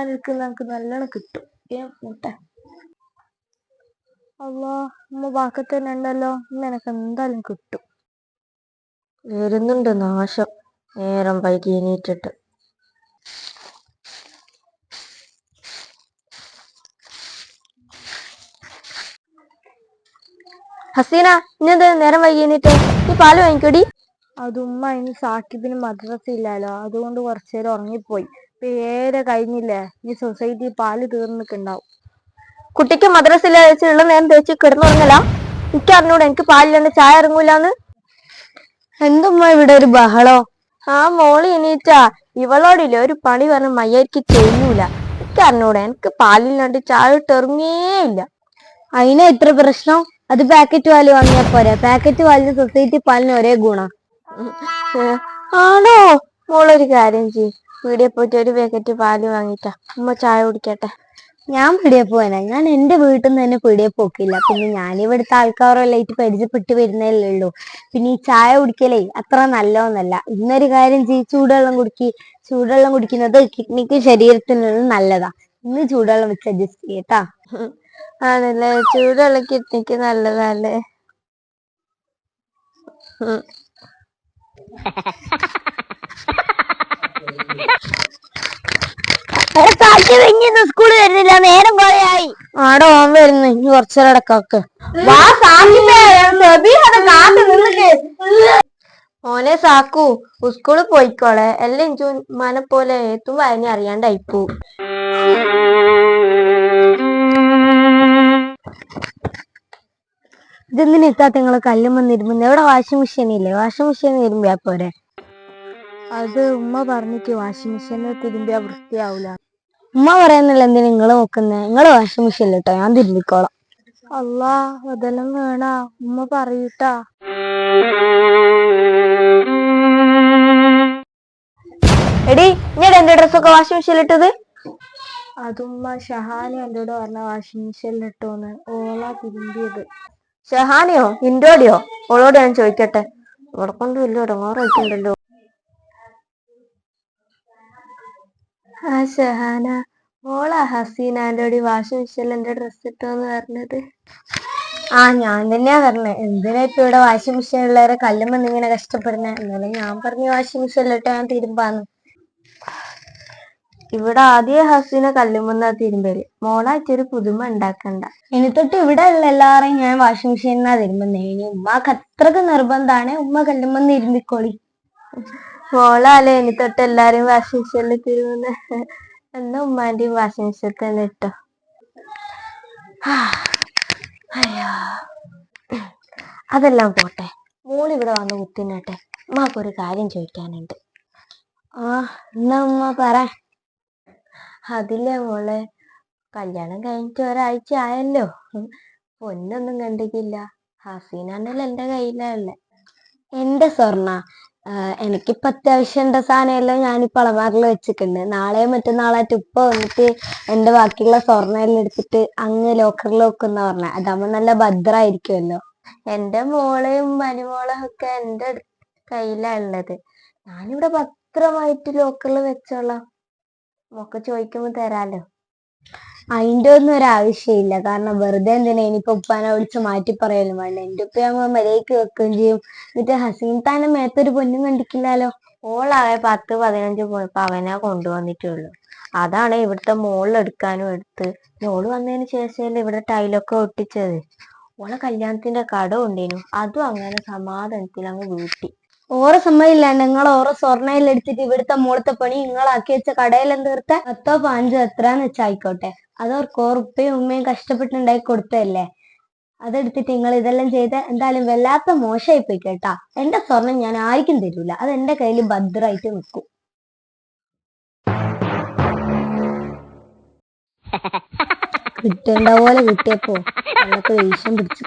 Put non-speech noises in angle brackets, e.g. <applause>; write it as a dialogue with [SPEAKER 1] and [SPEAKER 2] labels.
[SPEAKER 1] ഉമ്മാനിക്ക് നമുക്ക് നല്ലോണം കിട്ടും. ഏ പോട്ടെ അല്ലോ നമ്മ ബാക്കത്ത് തന്നെ ഉണ്ടല്ലോ. ഇന്ന് എനക്ക് എന്തായാലും കിട്ടും. വരുന്നുണ്ട് നാശം. നേരം വൈകി എണീറ്റിട്ട്. ഹസീന ഇന്നെന്താ നേരം വൈകി എണീറ്റ്? ഈ പാൽ വാങ്ങിക്കോടി. അതുമ്മ ഇനി സാക്കിബിന് മദ്രസ ഇല്ലല്ലോ അതുകൊണ്ട് കുറച്ചു നേരം ഉറങ്ങിപ്പോയി. ഏറെ കഴിഞ്ഞില്ലേ? ഈ സൊസൈറ്റി പാൽ തീർന്നിട്ടുണ്ടാവും. കുട്ടിക്ക് മദ്രസ ഇല്ല വെച്ചുള്ള നേരം തേച്ച് കിടന്നുറങ്ങല? എനിക്ക് അറിഞ്ഞൂടെ എനിക്ക് പാലില്ലാണ്ട് ചായ ഇറങ്ങൂലെന്ന്. എന്തുമ്മ ഇവിടെ ഒരു ബഹളോ? ആ മോൾ എണീറ്റാ. ഇവളോടില്ല ഒരു പണി പറഞ്ഞ മയ്യാരിക്ക് ചെയ്യൂല. എനിക്ക് അറിഞ്ഞൂടെ എനിക്ക് പാലില്ലാണ്ട് ചായ ഇട്ടിറങ്ങേ ഇറങ്ങേയില്ല അതിനാ എത്ര പ്രശ്നം? അത് പാക്കറ്റ് പാൽ വാങ്ങിയാ പോരെ. പാക്കറ്റ് പാലിന് സൊസൈറ്റി പാലിന് ഒരേ ഗുണ. ആണോ? മോളൊരു കാര്യം ചെയ്യ്. പീടിയെ പോയിട്ട് ഒരു പാക്കറ്റ് പാൽ വാങ്ങിട്ടാ ഉമ്മ ചായ കുടിക്കട്ടെ. ഞാൻ പീടിയെ പോവാനാ. ഞാൻ എന്റെ വീട്ടിൽ നിന്ന് തന്നെ പീടിയെ പോക്കില്ല. പിന്നെ ഞാൻ ഇവിടുത്തെ ആൾക്കാരെല്ലാം പരിചയപ്പെട്ട് വരുന്നല്ലേ ഉള്ളൂ. പിന്നെ ഈ ചായ കുടിക്കലേ അത്ര നല്ലതൊന്നല്ല. ഇന്നൊരു കാര്യം ചെയ് ചൂടുവെള്ളം കുടിക്കി. ചൂടുവെള്ളം കുടിക്കുന്നത് കിഡ്നിക്ക് ശരീരത്തിന് നല്ലതാ. ഇന്ന് ചൂടുവെള്ളം വെച്ച് അഡ്ജസ്റ്റ് ചെയ്യട്ടാ. ആണല്ലേ? ചൂടുവെള്ളം കിഡ്നിക്ക് നല്ലതല്ലേ? <laughs> സ്കൂളിൽ വരുന്നില്ല നേരം കുറയായി. ആടെ ഓൻ വരുന്നു. ഇനി കുറച്ചേരം അടക്കാക്ക് മോനെ സാക്കു സ്കൂളിൽ പോയിക്കോളെ. എല്ലാം ഇഞ്ചു മനെ പോലെ ഏത്തും വായന അറിയാണ്ടായിപ്പോ ഇതെന്തിനാ എത്താത്ത നിങ്ങൾ കല്ലും ഇരുമ്പുന്നത് എവിടെ വാഷിംഗ് മെഷീൻ ഇല്ലേ? വാഷിംഗ് മെഷീൻ ഇരുമ്പിയാ പോരെ? അത് ഉമ്മ പറഞ്ഞിട്ട് വാഷിംഗ് മെഷീനിൽ തിരുമ്പിയാ വൃത്തിയാവൂല. ഉമ്മ പറയുന്നില്ല എന്തിനാ നിങ്ങൾ നോക്കുന്നത് നിങ്ങൾ വാഷിംഗ് മെഷീനിൽ ഇട്ടോ? ഞാൻ തിരുമ്പിക്കോളാം അല്ലാ അതെല്ലാം വേണ. ഉമ്മ പറയൂട്ടാ. എടി ഞാൻ എന്റെ ഡ്രസ്സൊക്കെ വാഷിംഗ് മെഷീനിൽ ഇട്ടത്? അതുമ്മ ഷഹാനി എന്നോട് പറഞ്ഞ വാഷിംഗ് മെഷീനിൽ ഇട്ടോന്ന്. ഓള തിരുമ്പിയത്. ഷഹാനിയോ? ഇൻഡോടിയോ ഓളോട് ഞാൻ ചോദിക്കട്ടെ. ഇവിടെ കൊണ്ട് വലിയ ഇടങ്ങാറായിട്ടുണ്ടല്ലോ ആ ഷഹാന മോളാ എന്റെ കൂടി വാഷിംഗ് മെഷീനിൽ എന്റെ ഡ്രസ് ഇട്ടോന്ന് പറഞ്ഞത്. ആ ഞാൻ തന്നെയാ പറഞ്ഞത് എന്തിനാ ഇപ്പൊ ഇവിടെ വാഷിംഗ് മെഷീൻ ഉള്ളവരെ കല്ലുമെന്ന് ഇങ്ങനെ കഷ്ടപ്പെടുന്നത് എന്നാലും ഞാൻ പറഞ്ഞു വാഷിംഗ് മെഷീനിലിട്ട് ഞാൻ തിരുമ്പാന്ന്. ഇവിടെ ആദ്യം ഹസീന കല്ലുമെന്നാ തിരുമ്പൽ. മോളായിട്ടൊരു പുതുമ ഉണ്ടാക്കണ്ട. ഇനി തൊട്ട് ഇവിടെ ഉള്ള എല്ലാവരെയും ഞാൻ വാഷിംഗ് മെഷീനിന്നാ തിരുമ്പുന്നത് ഇനി ഉമ്മക്ക് അത്രയ്ക്ക് നിർബന്ധാണ് ഉമ്മ കല്ലുമെന്ന് ഇരുമ്പിക്കോളി. മോളാലേ ഇനി തൊട്ട് എല്ലാരും വാഷിംഗ് മെഷീനിൽ തിരുമുന്ന. എന്നാ ഉമ്മാന്റെയും വാഷിംഗ് മെഷീനിൽ തന്നെ ഇട്ടോ. അയ്യോ. അതെല്ലാം പോട്ടെ. മോളിവിടെ വന്ന് കുത്തിനട്ടെ ഉമ്മാക്കൊരു കാര്യം ചോദിക്കാനുണ്ട്. ആ എന്നാ ഉമ്മ പറ. അതില്ലേ മോളെ കല്യാണം കഴിഞ്ഞിട്ട് ഒരാഴ്ച ആയല്ലോ. പൊന്നൊന്നും കണ്ടിട്ടില്ല. ഹസീനാണല്ലോ എന്റെ കയ്യിലല്ലേ എന്റെ സ്വർണ. എനിക്കിപ്പോ അത്യാവശ്യം എന്റെ സാധനമെല്ലാം ഞാനിപ്പോ അളമാറിൽ വെച്ചിട്ടുണ്ട്. നാളെ മറ്റന്നാളായിട്ട് ഉപ്പ വന്നിട്ട് എന്റെ ബാക്കിയുള്ള സ്വർണം എടുത്തിട്ട് അങ്ങ് ലോക്കറിൽ വെക്കുന്ന പറഞ്ഞ. അതാവുമ്പോ നല്ല ഭദ്രായിരിക്കുമല്ലോ എന്റെ മോളെയും മരുമോളെയും ഒക്കെ എന്റെ കയ്യിലാണ് കയ്യിലാ ഉള്ളത്. ഞാനിവിടെ ഭദ്രമായിട്ട് ലോക്കറിൽ വെച്ചോളാം. മോക്ക് ചോദിക്കുമ്പോ തരാലോ. അതിന്റെ ഒന്നും ഒരു ആവശ്യമില്ല കാരണം വെറുതെ എന്തിനാ ഇനിയിപ്പോ ഉപ്പാനെ വിളിച്ച് മാറ്റി പറയലും വേണ്ട. എന്റെ ഉപ്പയാകുമ്പോ മര്യാദയ്ക്ക് വെക്കുകയും ചെയ്യും. എന്നിട്ട് ഹസീൻ താനെ മേത്തൊരു പൊന്നും കണ്ടിക്കില്ലല്ലോ ഓളാകെ പത്ത് പതിനഞ്ച് പോയപ്പോ അവനാ കൊണ്ടുവന്നിട്ടുള്ളൂ. അതാണ് ഇവിടുത്തെ മോളിൽ എടുക്കാനും എടുത്ത്. ഓൾ വന്നതിന് ശേഷമല്ലേ ഇവിടെ ടൈലൊക്കെ ഒട്ടിച്ചത്. ഓളെ കല്യാണത്തിന്റെ കട ഉണ്ടേനു. അതും അങ്ങനെ സമാധാനത്തിൽ അങ്ങ് വീട്ടി. ഓറെ സമയമില്ല നിങ്ങൾ ഓറെ സ്വർണയിൽ എടുത്തിട്ട് ഇവിടുത്തെ മൂളത്തെ പണി നിങ്ങളാക്കി വെച്ച കടയിലും തീർത്ത? പത്തോ പാഞ്ചോ എത്രന്ന് വെച്ചായിക്കോട്ടെ അതവർക്ക് ഉപ്പയും ഉമ്മയും കഷ്ടപ്പെട്ടുണ്ടാക്കി കൊടുത്തതല്ലേ? അതെടുത്തിട്ട് നിങ്ങൾ ഇതെല്ലാം ചെയ്ത് എന്തായാലും വല്ലാത്ത മോശമായി പോയി കേട്ടാ. എന്റെ സ്വർണം ഞാൻ ആർക്കും തരൂല. അത് എന്റെ കയ്യിൽ ഭദ്രമായിട്ട് നിൽക്കും <laughs> കിട്ടേണ്ട പോലെ കിട്ടിയപ്പോ അതൊക്കെ ദേഷ്യം പിടിച്ചു